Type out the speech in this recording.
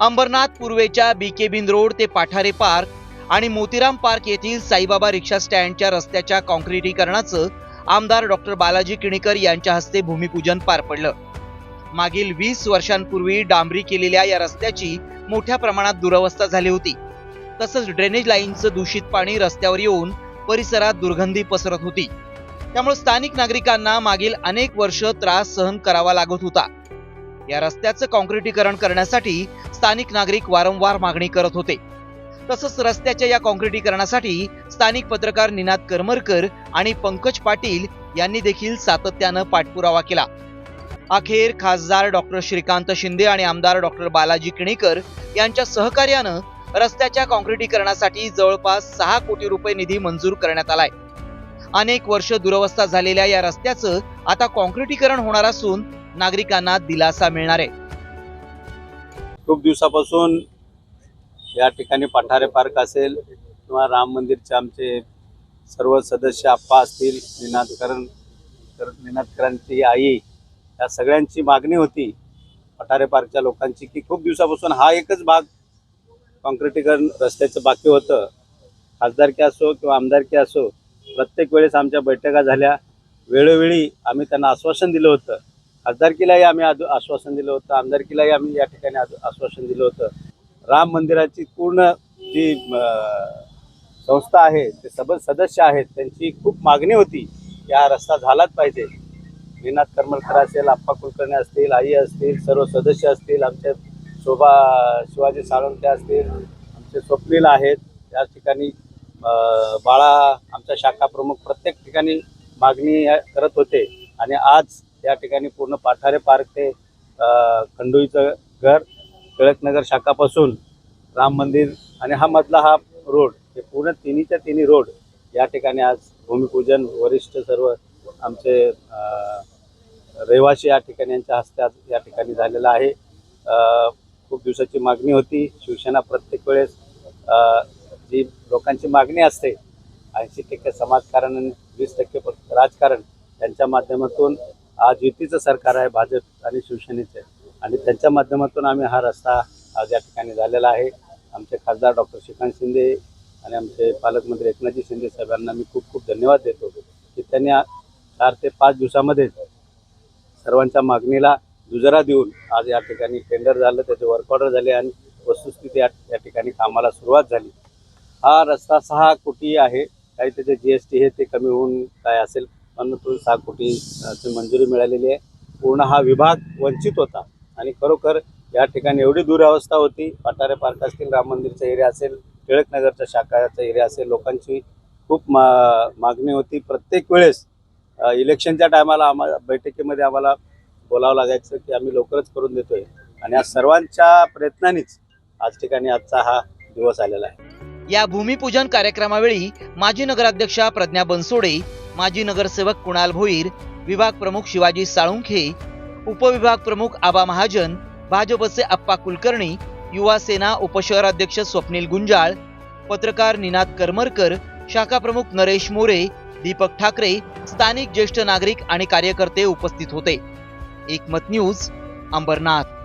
अंबरनाथ पूर्वेच्या बी के रोड ते पाठारे पार्क आणि मोतीराम पार्क येथील साईबाबा रिक्षा स्टँडच्या रस्त्याच्या कॉन्क्रिटीकरणाचं आमदार डॉक्टर बालाजी किणीकर यांच्या हस्ते भूमिपूजन पार पडलं. मागील वीस वर्षांपूर्वी डांबरी केलेल्या या रस्त्याची मोठ्या प्रमाणात दुरवस्था झाली होती. तसंच ड्रेनेज लाईनचं दूषित पाणी रस्त्यावर येऊन परिसरात दुर्गंधी पसरत होती. त्यामुळे स्थानिक नागरिकांना मागील अनेक वर्ष त्रास सहन करावा लागत होता. या रस्त्याचं कॉन्क्रिटीकरण करण्यासाठी स्थानिक नागरिक वारंवार मागणी करत होते. तसंच रस्त्याच्या या कॉन्क्रिटीकरणासाठी स्थानिक पत्रकार निनाद करमरकर आणि पंकज पाटील यांनी देखील सातत्यानं पाठपुरावा केला. अखेर खासदार डॉक्टर श्रीकांत शिंदे आणि आमदार डॉक्टर बालाजी किणीकर यांच्या सहकार्यानं रस्त्याच्या कॉन्क्रिटीकरणासाठी जवळपास सहा कोटी रुपये निधी मंजूर करण्यात आलाय. अनेक वर्ष दुरवस्था झालेल्या या रस्त्याचं आता कॉन्क्रिटीकरण होणार असून नागरिकांना दिलासा मिळणार आहे. खूप दिवसापासून या ठिकाणी पठारे पार्क असेल किंवा राम मंदिरचे आमचे सर्व सदस्य आप्पा असतील निनादकरण निनादकरांची आई या सगळ्यांची मागणी होती पठारे पार्कच्या लोकांची की खूप दिवसापासून हा एकच भाग कॉन्क्रिटीकरण रस्त्याचं बाकी होतं. खासदारकी असो किंवा आमदारकी असो प्रत्येक वेळेस आमच्या बैठका झाल्या. वेळोवेळी आम्ही त्यांना आश्वासन दिलं होतं. खासदारकीलाही आम्ही आश्वासन दिलं होतं. आमदारकीलाही आम्ही या ठिकाणी आश्वासन दिलं होतं. राम मंदिराची पूर्ण जी संस्था आहे ते सब सदस्य आहेत त्यांची खूप मागणी होती. की हा रस्ता झालाच पाहिजे. विनाथ करमलकर असेल आप्पा कुलकर्णी असतील आई असतील सर्व सदस्य असतील आमच्या शोभा शिवाजी साळुंके असतील आमचे स्वप्नील आहेत. या ठिकाणी बाळा आमच्या शाखा प्रमुख प्रत्येक ठिकाणी मागणी करत होते. आणि आज या ठिकाणी पूर्ण पाठारे पार्क ते खंडोईचं घर टिळकनगर शाखापासून राम मंदिर आणि हा मधला हा रोड हे पूर्ण तिन्हीच्या तिन्ही रोड या ठिकाणी आज भूमिपूजन वरिष्ठ सर्व आमचे रहिवासी या ठिकाणी यांच्या हस्ते आज या ठिकाणी झालेला आहे. खूप दिवसाची मागणी होती. शिवसेना प्रत्येक वेळेस जी लोकांची मागणी असते ऐंशी टक्के समाजकारण आणि वीस टक्के राजकारण यांच्या माध्यमातून आज युतीचं सरकार आहे भाजप आणि शिवसेनेचं आणि त्यांच्या माध्यमातून आम्ही हा रस्ता आज या ठिकाणी झालेला आहे. आमचे खासदार डॉक्टर श्रीकांत शिंदे आणि आमचे पालकमंत्री एकनाथजी शिंदे साहेबांना मी खूप खूप धन्यवाद देतो की त्यांनी चार ते पाच दिवसामध्येच सर्वांच्या मागणीला दुजरा देऊन आज या ठिकाणी टेंडर झालं त्याचे वर्क ऑर्डर झाले आणि वस्तुस्थिती या या ठिकाणी कामाला सुरुवात झाली. हा रस्ता सहा कोटी आहे. काही त्याचे जी एस टी हे ते कमी होऊन काय असेल परंतु सहा कोटीची मंजुरी मिळालेली आहे. पूर्ण हा विभाग वंचित होता आणि खरोखर या ठिकाणी एवढी दुरावस्था होती. पठारे पार्क असतील राम मंदिरचा एरिया असेल टिळकनगरच्या शाखाचा एरिया असेल लोकांची खूप मा मागणी होती. प्रत्येक वेळेस इलेक्शनच्या टायमाला आम्हाला बैठकीमध्ये आम्हाला बोलावं लागायचं की आम्ही लवकरच करून देतोय. आणि या सर्वांच्या प्रयत्नानेच आज ठिकाणी आजचा हा दिवस आलेला आहे. या भूमिपूजन कार्यक्रमावेळी माजी नगराध्यक्षा प्रज्ञा बनसोडे माजी नगरसेवक कुणाल भोईर विभाग प्रमुख शिवाजी साळुंखे उपविभाग प्रमुख आबा महाजन भाजपचे अप्पा कुलकर्णी युवा सेना उपशहराध्यक्ष स्वप्नील गुंजाळ पत्रकार निनाद करमरकर शाखा प्रमुख नरेश मोरे दीपक ठाकरे स्थानिक ज्येष्ठ नागरिक आणि कार्यकर्ते उपस्थित होते. एकमत न्यूज अंबरनाथ.